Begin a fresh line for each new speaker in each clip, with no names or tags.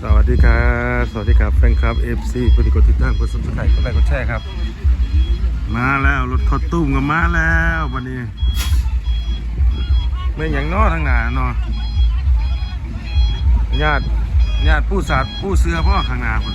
สวัสดีครับ สวัสดีครับแฟนคลับเอ FC ผู้ที่กดติดตามกดสมัครใจกดไลค์กดแชร์ครับ มาแล้วรถข้าตุ้มก็มาแล้ววันนี้ไม่อย่างนอทั้งหนาเนาะญาติญาติผู้สัตว์ผู้เสือพ่อข้างหน้าคน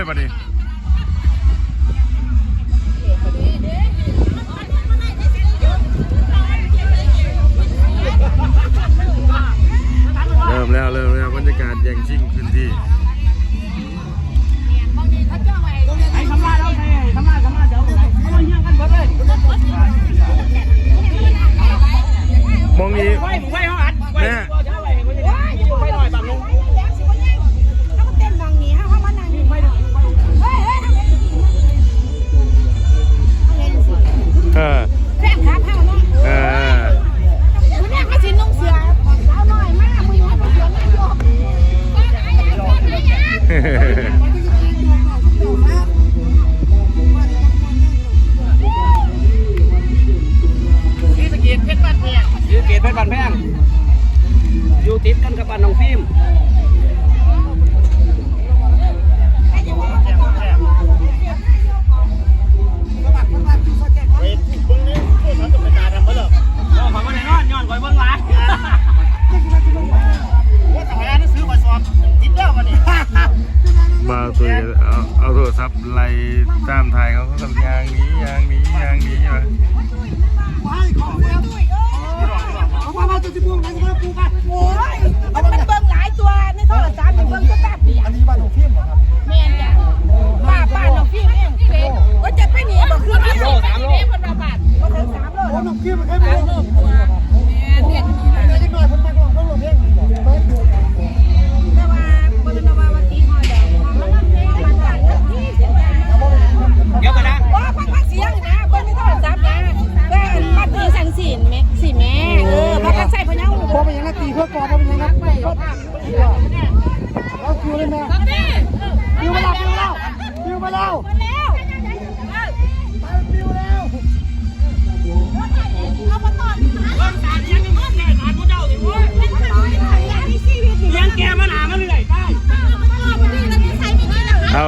เลย
บัดนี้ ครับ
ไล่
ตาม
ไทย
เขาก็ทำ
ยางนี้ยา
งนี้ยางนี้ใช่ไหมไปขอ
เงินเอาความมาจุดสิบว
งไหน
สิครัปูกัน
โอ้ย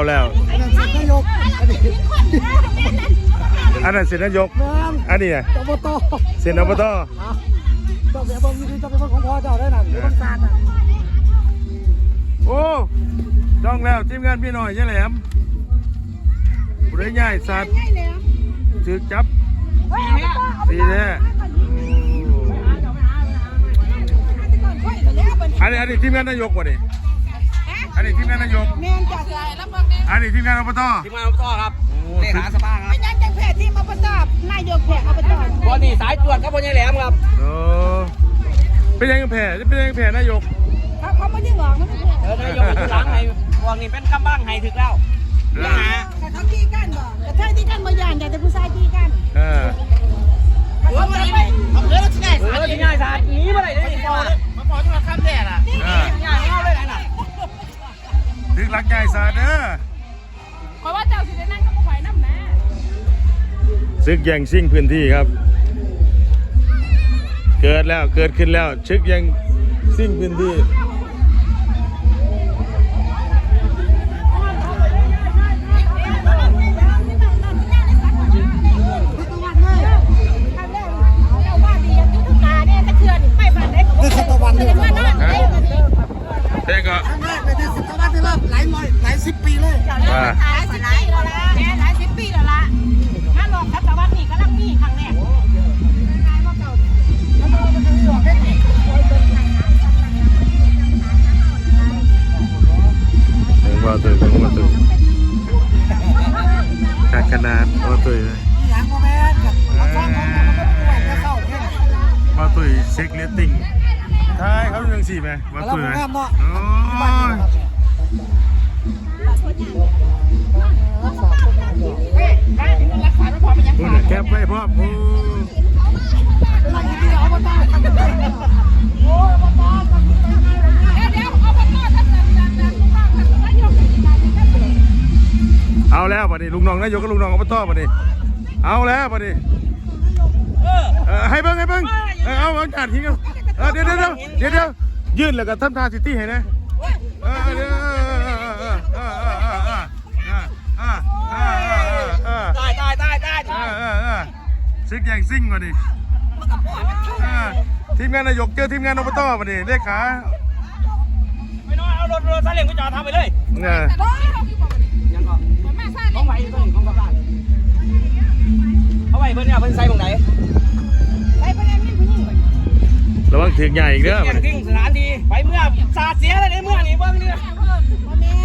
แล้ว
อันนั้น
เสน
นา
ยกอันนี้
ไงอบ
ตเส
น
อบตอะเจ้า
ไปเบิ่
งอยู่ดีเจ้า
ป
เบิ่
งของพ่อเจ้าได้นั่นหรือเบิ่งานน่ะ
โอ้จ้องแล้วทีมงานพี่หน่อยยังแหลมบริย่ายสัตว์
ง่าเลย
ถือจับ
เฮ้ยเอาไปดี
แท้อันนี้อันนี้ทีมงานนายกว่ะนี่ อันนี้ทีมงานนายก
แม่นจ้ะใส่แล้วเบิ่งแน่
อันนี้ทีมงานอบต
ทีมงานอบตครับเลขาสภาครั
ไม่
บ
ยังจังแพทย์ที่มาประตอบนายกแพทย์เอาไปตอบ
วันนี้สายตรวจครับพ่อใหญ่แหลมครับ
โอ้เป็นยังไงแผ่เป็นยังไงแผ่นายก
เขาเขาไม่ได้หลอกนะไม่ใช่
เออนายกอยู่หลังให้พวกนี้เป็นกำบังให้ถึกแล้ว
เออ
แต่เขาตีกันบ่แต่ถ้าตีกันบ่ยานแต่ผู้ชายตีกัน
เออ
เขาจะไป
เออที่ง่ายสาดหนีมาได้เลยพ่อมาพอจะมาข้ามแดดอะ
เออ
ง่ายเอาเลยน่ะ
ถึงรักใหญ่สาเด้อ
เพราะว่าเจ้าสิได้นั่งกับผู้ข่อยน้ำนะ
ซึกแย่งชิงพื้นที่ครับ เกิดแล้วเกิดขึ้นแล้วชึกแย่งชิงพื้นที่
มัยังสี
ไห
มมา
แล้
วยไหม
เนาะ
แคบไปพ่อพู
เอา
แล้วบัดนี่ลุงน้องนายกกับลุงน้องอบตบัดนี่เอาแล้วบัดนี่ให้เบิ้งให้เบิ้งเอาเอาจานทิ้งกัน เดี๋ยวเดี๋ยวเดี๋ยวเดี๋ยวยื่นแล้วก็ทำทาสิตี้ให้นะเออเดี๋ยว
ตายตายตายตาย
ซิกแยงซิ่งกว่านี่ทีมงานนายกเจอทีมงานอบตมาดิเลขา
ไม่น้อยเอารถรถซาเล้งไปจอดทำไปเลย
เนี่
ย
ยัอ
ของไหวของกับบ้าอาไปเพื่อนเนี่ยเพื่อนใส่ตรงไหน
ระวังถึงใหญ่อีกเด้อ
เที่ยงทิ้งสถานที่ไปเมื่อสาดเสียเลยในเมื่อนี่เบิ่งนี่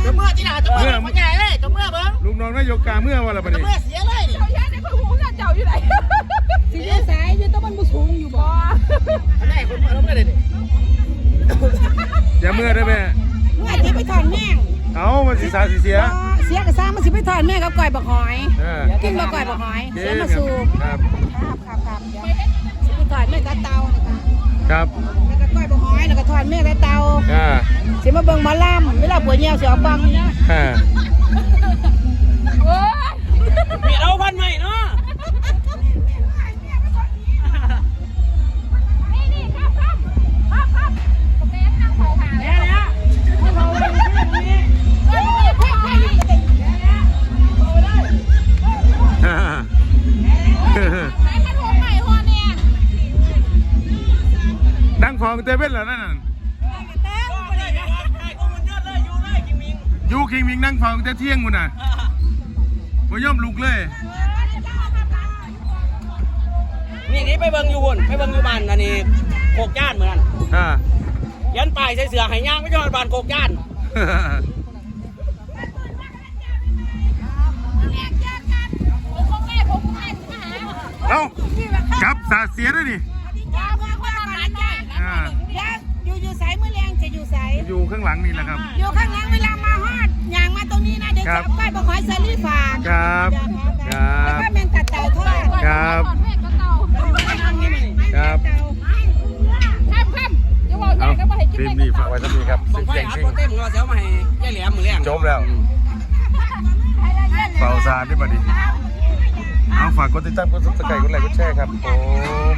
จะเมื่อที่ไหนจะเมื่อมันใหญ่เลยจะเมื่อเบิ้ง
ลุงน้องนายกกาเมื่อวันละบัดนี้
เมื่อเสียเลยนี่
เจ้าย่าในคนหูเจ้าอยู่ไหนสิเลี้ยสายอยู่ต้องมันบุสูงอยู่บ่
ครั้งแรกคนเมื่อเราเมื่อเลยนี่
อย่าเมื่อได้ไหม
เมื่อที่ไปถอนแม่ง
เอามันสีสาสีเสีย
เสียกับซ้ำมันสิไปถอนแม่กับก่อยบักหอย
เออ
กินมาก่อยบักหอย
โอเค
เสียมาสูบ
ครับ
ครับครับครับเดี๋ยวสิไปถอนแม่กับเตานะ คะ
ครับ
แล้วก็ก้อยบักหอยแล้วก็ถอนแม่กับเตา
อ่า
สิมาเบิ่งหมอลำเวลาปวดเหี่ยวสิเอาฟังนะ
อ่า
โอ้ย
มีเอาพันใหม่เนาะ
เตเว่นเหรอนั่นน่ะ
แต้ว
ก็เลยว่าใครก็มันเยอะเลยอยู่เลยกิมมิง
อยูคิงมิงนั่งฟองแต่เที่ยงมุนน่ะบ่ย่อมลุกเลย
นี่นี่ไปเบิ่งอยู่บนไปเบิ่งอยู่บ้านอันนี้โคกย่านเหมือนกัน
อ่า
ยันป้ายใส่เสือให้ย่างไม่ใช่บ้านโคกย่าน
ผมคงแม่ผมคงแม่มาหา
เอ้าจับสาดเสียด้วยนี่
จ้าเมื่อว่าร้านใหญ่
อ่า
อยู่อยู่สายมือแรงจะอยู่สาย
อยู่ข้างหลังนี่แหละครับ
อยู่ข้างหลังเวลามาฮอดอย่างมาตรงนี้นะเดี๋ยว
ครั
จั
บบ
ก้อยบักหอยเซรีฝาก
ครับครั
แล้ว
บ
ก็แมงตัดเต่าทอด
ครับ ครับ
ข้ามข้ามอย่าบอกใหญ่
เอา
ก็มาให้กิน
คลิป
ได้
นี้ฝากไว้เท่านี้ครับ
บอ
ซึ่
ก
ง
ไฟ
แจ้ง
อัด
ซิ่ง
โปรเต็มเราเสียวมาให้ยายแหลมมือแรง
จบแล้วเป่าซานได้บัดนี้เอาฝากกดติดตามกดซับสไครต์กดไลค์กดแชร์ครับผม